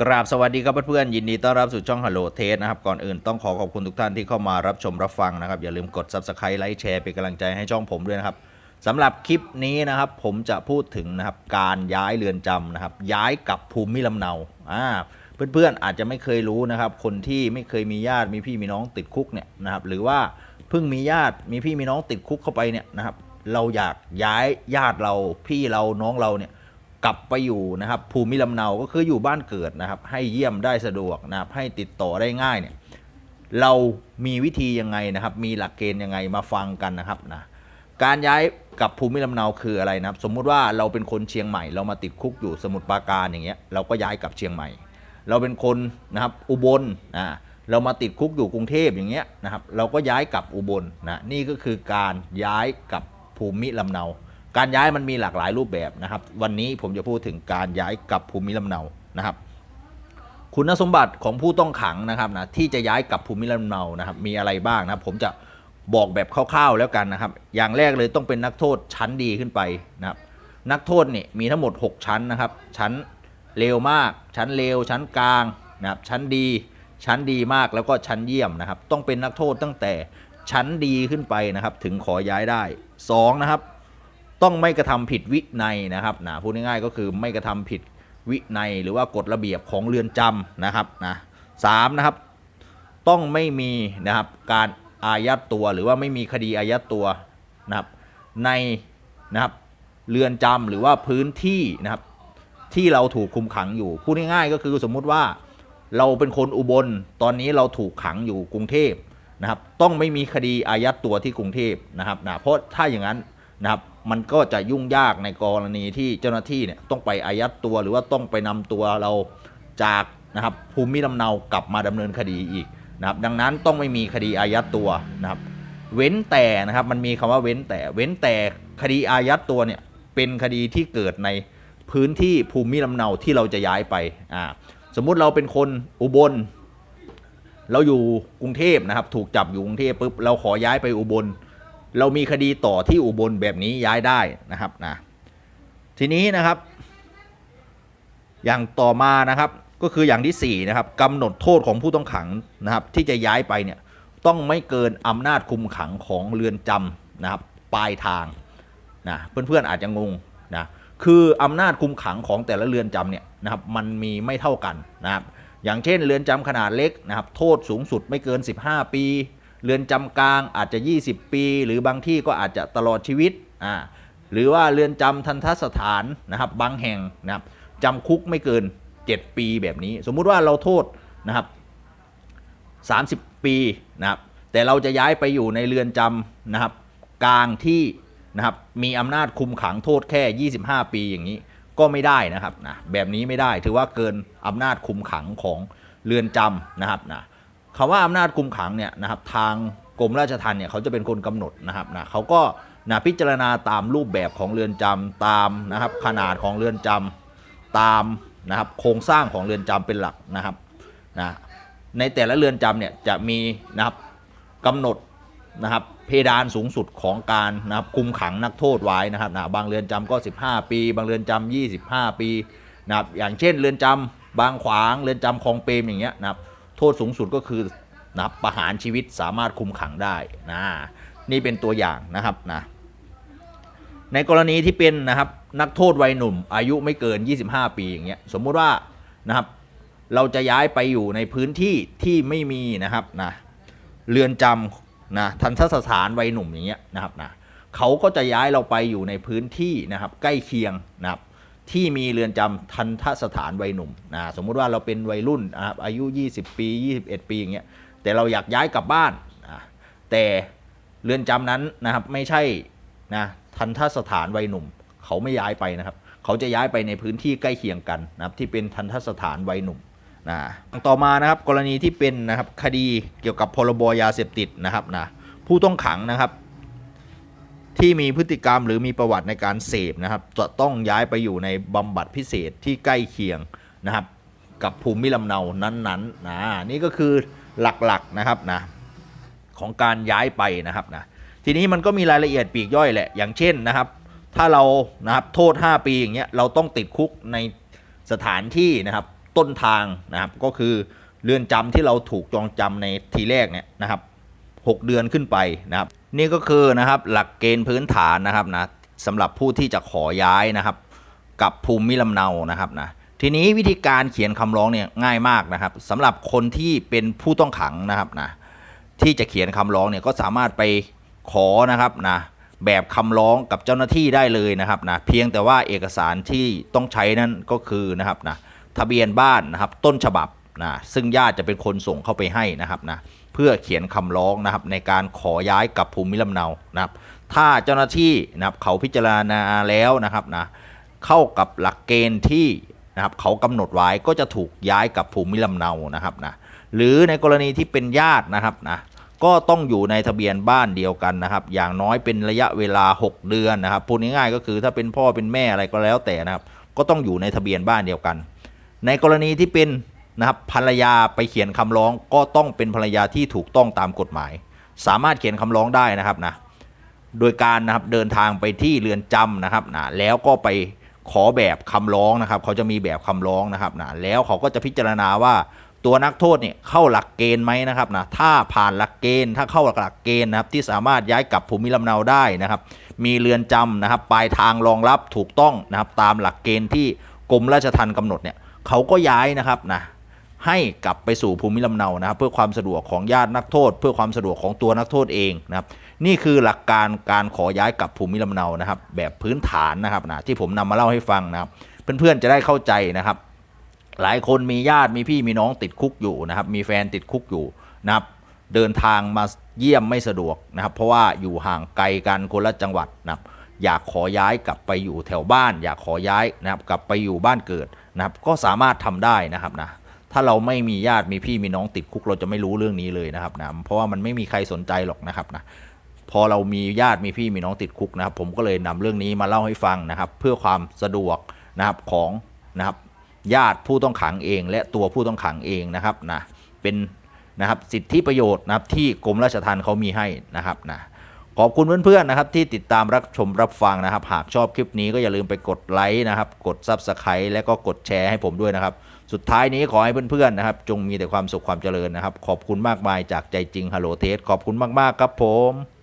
กราบสวัสดีครับเพื่อนๆยินดีต้อนรับสู่ช่องฮัลโหลเทสนะครับ ก่อนอื่นต้องขอขอบคุณทุกท่านที่เข้ามารับชมรับฟังนะครับ อย่าลืมกด Subscribe ไลค์แชร์เป็นกำลังใจให้ช่องผมด้วยนะครับสำหรับคลิปนี้นะครับ ผมจะพูดถึงนะครับการย้ายเรือนจำนะครับ ย้ายกลับภูมิลำเนาอ่าเพื่อนๆอาจจะไม่เคยรู้นะครับ คนที่ไม่เคยมีญาติมีพี่มีน้องติดคุกเนี่ยนะครับหรือว่าเพิ่งมีญาติมีพี่มีน้องติดคุกเข้าไปเนี่ยนะครับเราอยากย้ายญาติเราพี่เราน้องเราเนี่ย กลับไปอยู่นะครับภูมิลำเนาก็คืออยู่บ้านเกิดนะครับ ให้เยี่ยมได้สะดวกนะครับ ให้ติดต่อได้ง่ายเนี่ยเรามีวิธียังไงนะครับ มีหลักเกณฑ์ยังไงมาฟังกันนะครับนะการย้ายกลับภูมิลำเนาคืออะไรนะครับ สมมุติว่าเราเป็นคนเชียงใหม่ เรามาติดคุกอยู่สมุทรปราการอย่างเงี้ยเราก็ย้ายกลับเชียงใหม่ เราเป็นคนนะครับอุบลอ่าเรามาติดคุกอยู่กรุงเทพอย่างเงี้ยนะครับ เราก็ย้ายกลับอุบลนะนี่ก็คือการย้ายกลับภูมิลำเนา การย้ายมันมีหลากหลายรูปแบบนะครับ วันนี้ผมจะพูดถึงการย้ายกลับภูมิลำเนานะครับ คุณสมบัติของผู้ต้องขังนะครับนะที่จะย้ายกลับภูมิลำเนานะครับ มีอะไรบ้างนะครับผมจะบอกแบบคร่าวๆแล้วกันนะครับ อย่างแรกเลยต้องเป็นนักโทษชั้นดีขึ้นไปนะครับ นักโทษนี่มีทั้งหมด 6 ชั้นนะครับ ชั้นเลวมาก ชั้นเลวชั้นกลางนะครับ ชั้นดีชั้นดีมากแล้วก็ชั้นเยี่ยมนะครับ ต้องเป็นนักโทษตั้งแต่ชั้นดีขึ้นไปนะครับ ถึงขอย้ายได้สองนะครับ ต้องไม่กระทำผิดวินัยนะครับนะพูดง่ายๆก็คือไม่กระทำผิดวินัยหรือว่ากฎระเบียบของเรือนจำนะครับนะสามนะครับ ต้องไม่มีนะครับการอายัดตัวหรือว่าไม่มีคดีอายัดตัวนะครับในนะครับเรือนจำหรือว่าพื้นที่นะครับที่เราถูกคุมขังอยู่พูดง่ายๆก็คือสมมุติว่าเราเป็นคนอุบลตอนนี้เราถูกขังอยู่กรุงเทพนะครับ ต้องไม่มีคดีอายัดตัวที่กรุงเทพนะครับนะเพราะถ้าอย่างนั้นนะครับ มันก็จะยุ่งยากในกรณีที่เจ้าหน้าที่เนี่ยต้องไปอายัดตัวหรือว่าต้องไปนำตัวเราจากนะครับภูมิลำเนากลับมาดำเนินคดีอีกนะครับดังนั้นต้องไม่มีคดีอายัดตัวนะครับ เว้นแต่นะครับมันมีคำว่าเว้นแต่เว้นแต่คดีอายัดตัวเนี่ยเป็นคดีที่เกิดในพื้นที่ภูมิลำเนาที่เราจะย้ายไปอ่าสมมุติเราเป็นคนอุบล เราอยู่กรุงเทพนะครับ ถูกจับอยู่กรุงเทพปุ๊บเราขอย้ายไปอุบล เรามีคดีต่อที่อุบลแบบนี้ย้ายได้นะครับนะทีนี้นะครับ อย่างต่อมานะครับก็คืออย่างที่สี่นะครับกำหนดโทษของผู้ต้องขังนะครับ ที่จะย้ายไปเนี่ยต้องไม่เกินอำนาจคุมขังของเรือนจำนะครับปลายทางนะเพื่อนๆอาจจะงงนะคืออำนาจคุมขังของแต่ละเรือนจำเนี่ยนะครับมันมีไม่เท่ากันนะครับอย่างเช่นเรือนจำขนาดเล็กนะครับโทษสูงสุดไม่เกิน 15 ปี เรือนจำกลางอาจจะ 20 ปี หรือบางที่ก็อาจจะตลอดชีวิตอ่าหรือว่าเรือนจำทันทสถานนะครับบางแห่งนะครับจำคุกไม่เกิน 7 ปีแบบนี้ สมมุติว่าเราโทษนะครับ30 ปีนะครับแต่เราจะย้ายไปอยู่ในเรือนจำนะครับกลางที่นะครับมีอำนาจคุมขังโทษแค่ 25 ปีอย่างนี้ก็ไม่ได้นะครับนะแบบนี้ไม่ได้ถือว่าเกินอำนาจคุมขังของเรือนจำนะครับนะ คำว่าอำนาจคุมขังเนี่ยนะครับทางกรมราชทัณฑ์เนี่ยเขาจะเป็นคนกำหนดนะครับนะเขาก็นะพิจารณาตามรูปแบบของเรือนจำตามนะครับขนาดของเรือนจำตามนะครับโครงสร้างของเรือนจำเป็นหลักนะครับนะในแต่ละเรือนจำเนี่ยจะมีนะครับกำหนดนะครับเพดานสูงสุดของการนะครับคุมขังนักโทษไว้นะครับนะบางเรือนจำก็ 15 ปี บางเรือนจำ25 ปีนะครับอย่างเช่นเรือนจำบางขวางเรือนจำคลองเปรมอย่างเงี้ยนะครับ ทษสูงสุดก็คือนับประหารชีวิตสามารถคุมขังได้นะนี่เป็นตัวอย่างนะครับนะในกรณีที่เป็นนะครับนักโทษวัยหนุ่ม อายุไม่เกิน 25 ปีอย่างเงี้ยสมมุติว่านะครับเราจะย้ายไปอยู่ในพื้นที่ที่ไม่มีนะครับนะเรือนจำนะทันทสถานวัยหนุ่มอย่างเงี้ยนะครับนะเขาก็จะย้ายเราไปอยู่ในพื้นที่นะครับใกล้เคียงนะครับ ที่มีเรือนจำทันทสถานวัยหนุ่มนะสมมุติว่าเราเป็นวัยรุ่นนะครับอายุ 20 ปี 21 ปีอย่างเงี้ยแต่เราอยากย้ายกลับบ้านนะแต่เรือนจำนั้นนะครับไม่ใช่นะทันทสถานวัยหนุ่ม เขาไม่ย้ายไปนะครับ เขาจะย้ายไปในพื้นที่ใกล้เคียงกันนะครับที่เป็นทันทสถานวัยหนุ่มนะต่อมานะครับกรณีที่เป็นนะครับคดีเกี่ยวกับพรบยาเสพติดนะครับนะผู้ต้องขังนะครับ ที่มีพฤติกรรมหรือมีประวัติในการเสพนะครับ จะต้องย้ายไปอยู่ในบำบัดพิเศษที่ใกล้เคียงนะครับ กับภูมิลำเนานั้นๆนะนี่ก็คือหลักๆนะครับนะของการย้ายไปนะครับนะทีนี้มันก็มีรายละเอียดปีกย่อยแหละ อย่างเช่นนะครับ ถ้าเรานะครับโทษ 5 ปีอย่างเงี้ยเราต้องติดคุกในสถานที่นะครับต้นทางนะครับก็คือเรือนจำที่เราถูกจองจำในทีแรกเนี่ยนะครับ 6 เดือนขึ้นไปนะครับ นี่ก็คือนะครับหลักเกณฑ์พื้นฐานนะครับนะสำหรับผู้ที่จะขอย้ายนะครับ กับภูมิลำเนานะครับนะทีนี้วิธีการเขียนคำร้องเนี่ยง่ายมากนะครับสำหรับคนที่เป็นผู้ต้องขังนะครับนะที่จะเขียนคำร้องเนี่ยก็สามารถไปขอนะครับนะแบบคำร้องกับเจ้าหน้าที่ได้เลยนะครับนะเพียงแต่ว่าเอกสารที่ต้องใช้นั่นก็คือนะครับนะทะเบียนบ้านนะครับต้นฉบับ นะซึ่งญาติจะเป็นคนส่งเข้าไปให้นะครับนะเพื่อเขียนคำร้องนะครับในการขอย้ายกับภูมิลำเนานะครับถ้าเจ้าหน้าที่นะครับเขาพิจารณาแล้วนะครับนะเข้ากับหลักเกณฑ์ที่นะครับเขากำหนดไว้ก็จะถูกย้ายกับภูมิลำเนานะครับนะหรือในกรณีที่เป็นญาตินะครับนะก็ต้องอยู่ในทะเบียนบ้านเดียวกันนะครับ อย่างน้อยเป็นระยะเวลา 6 เดือนนะครับพูดง่ายๆก็คือถ้าเป็นพ่อเป็นแม่อะไรก็แล้วแต่นะครับ ก็ต้องอยู่ในทะเบียนบ้านเดียวกัน ในกรณีที่เป็น นะครับภรรยาไปเขียนคำร้องก็ต้องเป็นภรรยาที่ถูกต้องตามกฎหมาย สามารถเขียนคำร้องได้นะครับนะโดยการนะครับเดินทางไปที่เรือนจำนะครับนะแล้วก็ไปขอแบบคำร้องนะครับ เขาจะมีแบบคำร้องนะครับนะแล้วเขาก็จะพิจารณาว่าตัวนักโทษเนี่ยเข้าหลักเกณฑ์ไหมนะครับนะถ้าผ่านหลักเกณฑ์ถ้าเข้าหลักเกณฑ์นะครับที่สามารถย้ายกลับภูมิลำเนาได้นะครับ มีเรือนจำนะครับปลายทางรองรับถูกต้องนะครับตามหลักเกณฑ์ที่กรมราชทัณฑ์กำหนดเนี่ยเขาก็ย้ายนะครับนะ ให้กลับไปสู่ภูมิลำเนานะครับ เพื่อความสะดวกของญาตินักโทษ เพื่อความสะดวกของตัวนักโทษเองนะครับ นี่คือหลักการการขอย้ายกลับภูมิลำเนานะครับ แบบพื้นฐานนะครับนะที่ผมนำมาเล่าให้ฟังนะครับ เพื่อนๆจะได้เข้าใจนะครับ หลายคนมีญาติมีพี่มีน้องติดคุกอยู่นะครับ มีแฟนติดคุกอยู่นะครับ เดินทางมาเยี่ยมไม่สะดวกนะครับ เพราะว่าอยู่ห่างไกลกันคนละจังหวัดนะครับอยากขอย้ายกลับไปอยู่แถวบ้าน อยากขอย้ายนะครับกลับไปอยู่บ้านเกิดนะครับ ก็สามารถทำได้นะครับนะ ถ้าเราไม่มีญาติมีพี่มีน้องติดคุกเราจะไม่รู้เรื่องนี้เลยนะครับนะเพราะว่ามันไม่มีใครสนใจหรอกนะครับนะพอเรามีญาติมีพี่มีน้องติดคุกนะครับ ผมก็เลยนำเรื่องนี้มาเล่าให้ฟังนะครับ เพื่อความสะดวกนะครับของนะครับญาติผู้ต้องขังเอง และตัวผู้ต้องขังเองนะครับนะเป็นนะครับสิทธิประโยชน์นะครับที่กรมราชทัณฑ์เขามีให้นะครับนะขอบคุณเพื่อนๆนะครับที่ติดตามรับชมรับฟังนะครับ หากชอบคลิปนี้ก็อย่าลืมไปกดไลค์นะครับ กด Subscribe และก็กดแชร์ให้ผมด้วยนะครับ สุดท้ายนี้ขอให้เพื่อนๆนะครับ จงมีแต่ความสุขความเจริญนะครับ ขอบคุณมากมายจากใจจริงฮัลโหลเทสขอบคุณมากๆครับผม